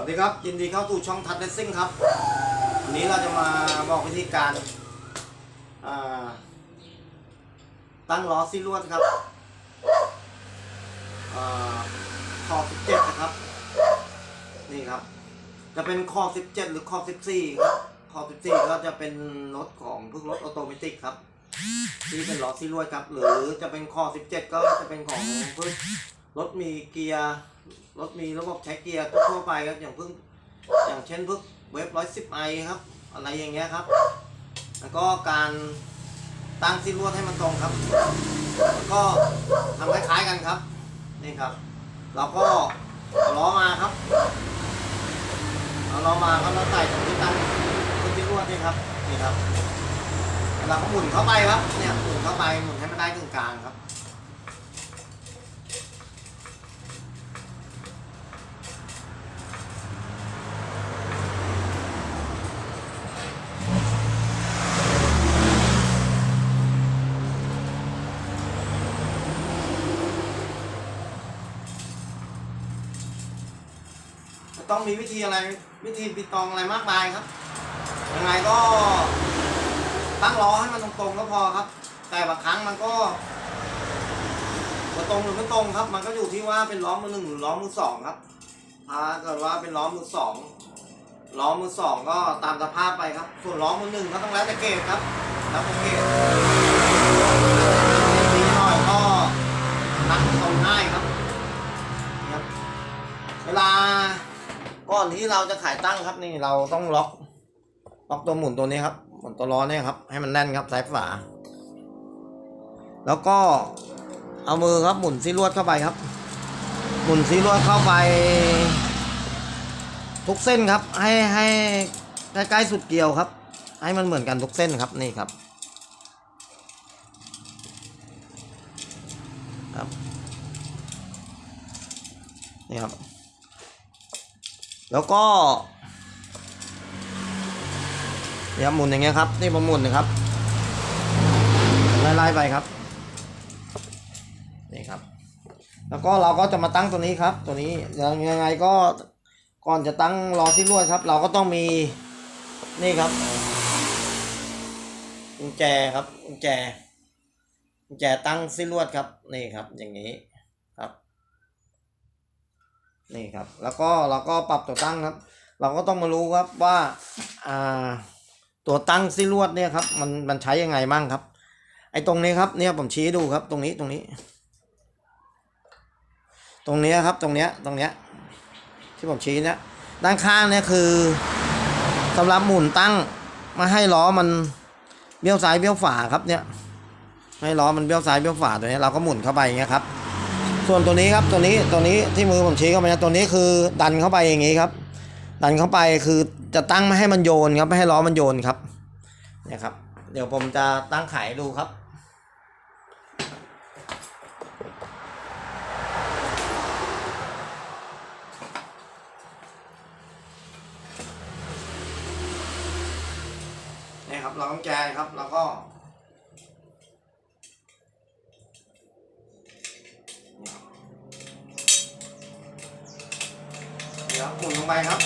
วัสดีครับยินดีเข้าสู่ช่องทัดเลสซิ่งครับ วันนี้เราจะมาบอกวิธีการาตั้งล้อซีลวดครับอขอบ17นะครับ นี่ครับ จะเป็นขอบ17 หรือขอบ14ครับขอบ14ก็จะเป็นรถของพวกรถออโตเมติกครับที่เป็นล้อซีลวดครับ หรือจะเป็นขอบ17 ก็จะเป็นของพวก รถมีเกียร์รถมีระบบใช้เกียร์ทั่วไปครับอย่างเพิ่งอย่างเช่นพวกเว็บร้อยสิบไอครับ อะไรอย่างเงี้ยครับ แล้วก็การตั้งซีลวดให้มันตรงครับ แล้วก็ทำคล้ายๆกันครับนี่ครับ เราก็เอาล้อมาครับเอาล้อมาครับแล้วใส่ตรงที่ตั้งตรงที่ลวดนี่ครับนี่ครับเราก็หมุนเข้าไปครับเนี่ยหมุนเข้าไปหมุนให้มันได้กึ่งกลางครับ ต้องมีวิธีอะไร วิธีปิดตองอะไรมากมายครับยังไงก็ตั้งล้อให้มันตรงๆก็พอครับ แต่บางครั้งมันก็ตรงหรือไม่ตรงครับ มันก็อยู่ที่ว่าเป็นล้อมือหนึ่งหรือล้อมือสองครับถ้าเกิดว่าเป็นล้อมือสองล้อมือสองก็ตามสภาพไปครับ ส่วนล้อมือหนึ่งก็ต้องแล้วแต่เกรดครับแล้วแต่เกรดดีหน่อยก็ตั้งตรงง่ายนะครับ เวลา ก่อนที่เราจะขายตั้งครับนี่เราต้องล็อก ล็อกตัวหมุนตัวนี้ครับหมุนตัวล้อเนี่ยครับ ให้มันแน่นครับซ้ายฝาแล้วก็เอามือครับหมุนซีลวดเข้าไปครับ หมุนซีลวดเข้าไป ทุกเส้นครับ ให้ให้ใกล้ๆสุดเกลียวครับ ให้มันเหมือนกันทุกเส้นครับนี่ครับครับนี่ครับ แล้วก็เนี่ยหมุนอย่างเงี้ยครับนี่ผมหมุนนะครับไล่ๆไปครับนี่ครับ แล้วก็เราก็จะมาตั้งตัวนี้ครับ ตัวนี้ยังยังไงก็ก่อนจะตั้งล้อที่ลวดครับ เราก็ต้องมีนี่ครับกุญแจครับกุญแจกุญแจตั้งซีลวดครับนี่ครับ อย่างนี้ นี่ครับ แล้วก็เราก็ปรับตัวตั้งครับ เราก็ต้องมารู้ครับว่าอ่าตัวตั้งซีลวดเนี่ยครับมันมันใช้ยังไงมั่งครับ ไอ้ตรงนี้ครับเนี่ยผมชี้ดูครับตรงนี้ตรงนี้ ตรงนี้ครับตรงเนี้ยตรงเนี้ยที่ผมชี้เนี่ยด้านข้างเนี่ยคือสำหรับหมุนตั้งมาให้ล้อมันเบี้ยวซ้ายเบี้ยวขวาครับเนี่ยให้ล้อมันเบี้ยวซ้ายเบี้ยวขวาตัวนี้เราก็หมุนเข้าไปอย่างเงี้ยครับ ส่วนตัวนี้ครับตัวนี้ตัวนี้ที่มือผมชี้เข้าไปนะตัวนี้คือดันเข้าไปอย่างงี้ครับ ดันเข้าไปคือจะตั้งไม่ให้มันโยนครับไม่ให้ล้อมันโยนครับเนี่ยครับ เดี๋ยวผมจะตั้งขายดูครับนี่ครับเราต้องแจครับแล้วก็ เดี๋ยว หมุนลงไปครับ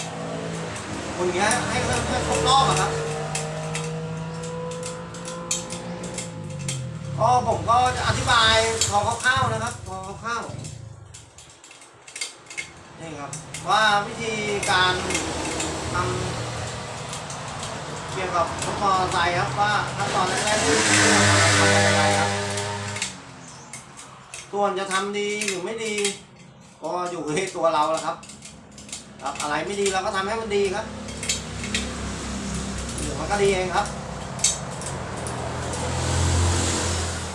หมุนอย่างเงี้ยให้เพื่อนเพื่อนครบรอบอะครับก็ผมก็จะอธิบายขอคร่าวๆนะครับขอคร่าวๆนี่ครับว่าวิธีการทำเกี่ยวกับรถมอเตอร์ไซค์ครับว่าขั้นตอนแรกๆที่ทำยังไงครับส่วนจะทำดีหรือไม่ดี ก็อยู่ที่ตัวเราแล้วครับ ครับอะไรไม่ดีเราก็ทำให้มันดีครับเดี๋ยวมันก็ดีเองครับ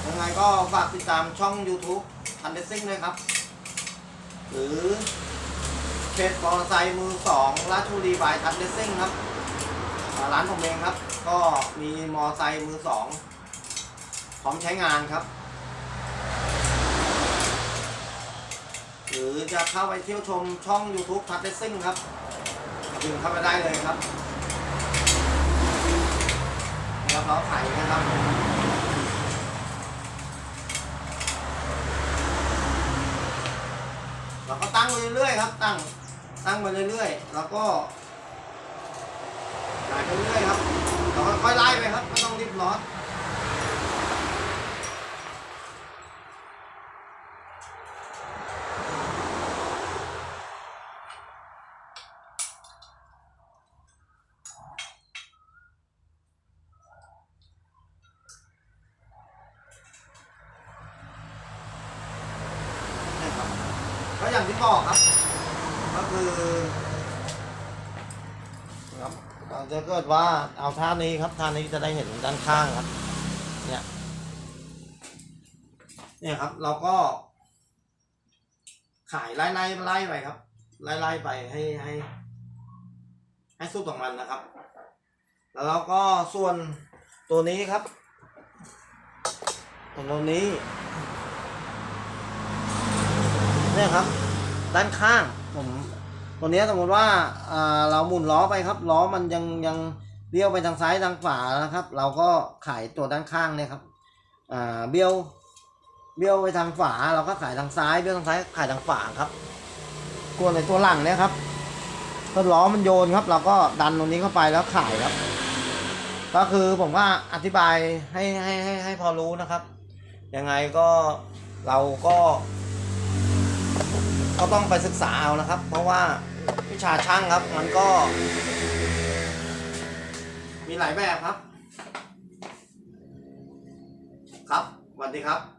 ยังไงก็ฝากติดตามช่อง YouTube ทันเดซิ่งด้วยครับ หรือเพจมอเตอร์ไซค์มือสองราชบุรีบายทันเดซิ่งครับ ร้านผมเองครับ ก็มีมอเตอร์ไซค์มือสองพร้อมใช้งานครับ หรือ จะเข้าไปเที่ยวชมช่อง YouTube ทัดเดซิ่งครับพิมพ์เข้าไปได้เลยครับนี่ครับเราขายนะครับเราก็ตั้งไปเรื่อยๆครับ ตั้งตั้งไปเรื่อยๆแล้วก็ขายไปเรื่อยๆครับเราค่อยๆไล่ไปครับไม่ต้องรีบร้อน นะครับก็ อย่างที่บอกครับ ก็คือครับเราจะเกิดว่าเอาท่านี้ครับท่านี้จะได้เห็นด้านข้างครับ เนี่ยเนี่ยครับ เราก็ ขายไล่ไล่ไล่ไปครับ ไล่ไล่ไปให้ให้ ให้สุดของมันนะครับ แล้วเราก็ส่วนตัวนี้ครับตัวนี้เนี่ยครับ ด้านข้างผมตัวเนี้ยสมมติว่าเราหมุนล้อไปครับล้อมันยังยังเบี้ยวไปทางซ้ายทางขวานะครับ เราก็ขายตัวด้านข้างเนี่ยครับเบี้ยวเบี้ยวไปทางขวาเราก็ขายทางซ้ายเบี้ยวทางซ้ายขายทางขวาครับกวนในตัวหลังเนี่ยครับถ้าล้อมันโยนครับ เราก็ดันตรงนี้เข้าไปแล้วขายครับ ก็คือผมว่าอธิบายให้ให้ให้ให้พอรู้นะครับยังไงก็เราก็ ก็ต้องไปศึกษาเอานะครับ เพราะว่าวิชาช่างครับ มันก็ มีหลายแบบครับ ครับสวัสดีครับ